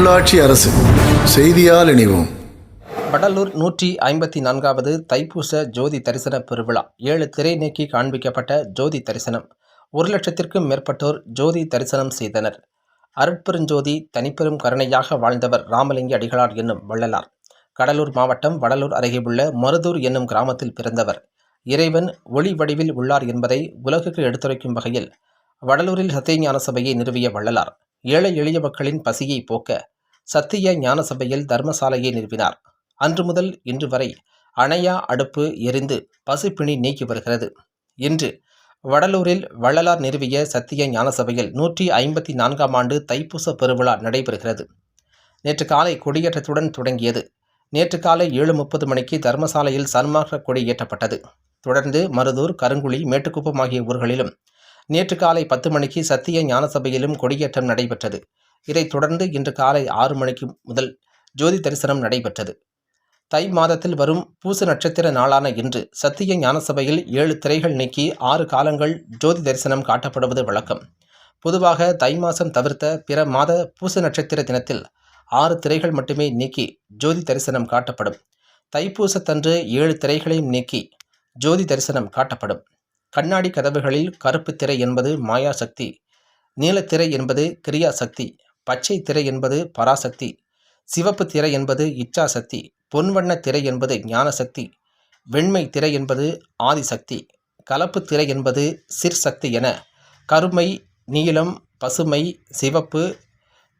உள்ளாட்சி அரசு. செய்தியால் இணைவோம். வடலூர் நூற்றி ஐம்பத்தி நான்காவது தைப்பூச ஜோதி தரிசன பெருவிழா. ஏழு திரை நீக்கி காண்பிக்கப்பட்ட ஜோதி தரிசனம். ஒரு லட்சத்திற்கும் மேற்பட்டோர் ஜோதி தரிசனம் செய்தனர். அருட்பெருஞ்சோதி தனிப்பெரும் கருணையாக வாழ்ந்தவர் ராமலிங்க அடிகளார் என்னும் வள்ளலார். கடலூர் மாவட்டம் வடலூர் அருகே உள்ள மருதூர் என்னும் கிராமத்தில் பிறந்தவர். இறைவன் ஒளி வடிவில் உள்ளார் என்பதை உலகுக்கு எடுத்துரைக்கும் வகையில் வடலூரில் சத்தியஞான சபையை நிறுவிய வள்ளலார். ஏழை எளிய மக்களின் பசியை போக்க சத்திய ஞான சபையில் தர்மசாலையை நிறுவினார். அன்று முதல் இன்று வரை அணையா அடுப்பு எரிந்து பசுப்பிணி நீக்கி வருகிறது. இன்று வடலூரில் வள்ளலார் நிறுவிய சத்திய ஞான சபையில் நூற்றி ஐம்பத்தி நான்காம் ஆண்டு தைப்பூச பெருவிழா நடைபெறுகிறது. நேற்று காலை கொடியேற்றத்துடன் தொடங்கியது. நேற்று காலை ஏழு முப்பது மணிக்கு தர்மசாலையில் சன்மார்க்க கொடி ஏற்றப்பட்டது. தொடர்ந்து மருதூர் கருங்குழி மேட்டுக்குப்பம் ஆகிய ஊர்களிலும் நேற்று காலை பத்து மணிக்கு சத்திய ஞானசபையிலும் கொடியேற்றம் நடைபெற்றது. இதைத் தொடர்ந்து இன்று காலை ஆறு மணிக்கு முதல் ஜோதி தரிசனம் நடைபெற்றது. தை மாதத்தில் வரும் பூச நட்சத்திர நாளான இன்று சத்திய ஞானசபையில் ஏழு திரைகள் நீக்கி ஆறு காலங்கள் ஜோதி தரிசனம் காட்டப்படுவது வழக்கம். பொதுவாக தை மாதம் தவிர்த்த பிற மாத பூச நட்சத்திர தினத்தில் ஆறு திரைகள் மட்டுமே நீக்கி ஜோதி தரிசனம் காட்டப்படும். தைப்பூசத்தன்று ஏழு திரைகளையும் நீக்கி ஜோதி தரிசனம் காட்டப்படும். கண்ணாடி கதவுகளில் கருப்பு திரை என்பது மாயாசக்தி நீலத்திரை என்பது கிரியா சக்தி பச்சை திரை என்பது பராசக்தி சிவப்பு திரை என்பது இச்சாசக்தி பொன்வண்ண திரை என்பது ஞானசக்தி வெண்மை திரை என்பது ஆதிசக்தி கலப்பு திரை என்பது சிற்சக்தி என கருமை நீலம் பசுமை சிவப்பு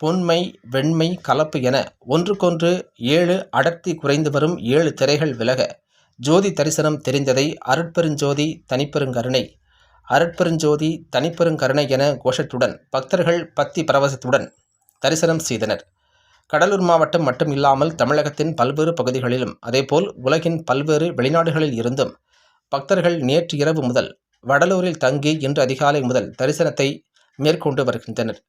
பொன்மை வெண்மை கலப்பு என ஒன்றுக்கொன்று ஏழு அடர்த்தி குறைந்து வரும் ஏழு திரைகள் விலக ஜோதி தரிசனம் தெரிந்ததை அருட்பெருஞ்சோதி தனிப்பெருங்கருணை. அருட்பெருஞ்சோதி தனிப்பெருங்கருணை என கோஷத்துடன் பக்தர்கள் பக்தி பரவசத்துடன் தரிசனம் செய்தனர். கடலூர் மாவட்டம் மட்டும் இல்லாமல் தமிழகத்தின் பல்வேறு பகுதிகளிலும் அதேபோல் உலகின் பல்வேறு வெளிநாடுகளில் இருந்தும் பக்தர்கள் நேற்று இரவு முதல் வடலூரில் தங்கி இன்று அதிகாலை முதல் தரிசனத்தை மேற்கொண்டு வருகின்றனர்.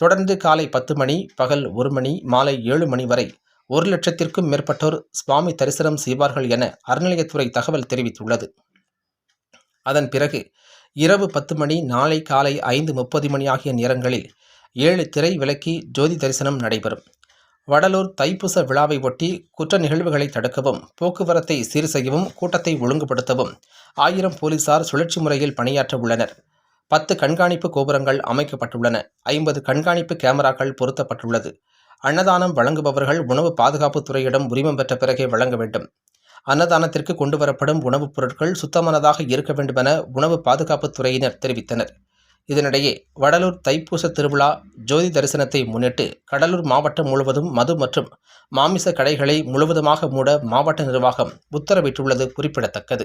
தொடர்ந்து காலை பத்து மணி பகல் ஒரு மணி மாலை ஏழு மணி வரை ஒரு லட்சத்திற்கும் மேற்பட்டோர் சுவாமி தரிசனம் செய்வார்கள் என அறநிலையத்துறை தகவல் தெரிவித்துள்ளது. அதன் பிறகு இரவு பத்து மணி நாளை காலை ஐந்து முப்பது மணி ஆகிய நேரங்களில் ஏழு திரை விலக்கி ஜோதி தரிசனம் நடைபெறும். வடலூர் தைப்பூச விழாவை ஒட்டி குற்ற நிகழ்வுகளை தடுக்கவும் போக்குவரத்தை சீர் செய்யவும் கூட்டத்தை ஒழுங்குபடுத்தவும் ஆயிரம் போலீசார் சுழற்சி முறையில் பணியாற்ற உள்ளனர். பத்து கண்காணிப்பு கோபுரங்கள் அமைக்கப்பட்டுள்ளன. ஐம்பது கண்காணிப்பு கேமராக்கள் பொருத்தப்பட்டுள்ளது. அன்னதானம் வழங்குபவர்கள் உணவு பாதுகாப்புத் துறையிடம் உரிமம் பெற்ற பிறகே வழங்க வேண்டும். அன்னதானத்திற்கு கொண்டு வரப்படும் உணவுப் பொருட்கள் சுத்தமானதாக இருக்க வேண்டுமென உணவு பாதுகாப்புத் துறையினர் தெரிவித்தனர். இதனிடையே வடலூர் தைப்பூச திருவிழா ஜோதி தரிசனத்தை முன்னிட்டு கடலூர் மாவட்டம் முழுவதும் மது மற்றும் மாமிச கடைகளை முழுவதுமாக மூட மாவட்ட நிர்வாகம் உத்தரவிட்டுள்ளது குறிப்பிடத்தக்கது.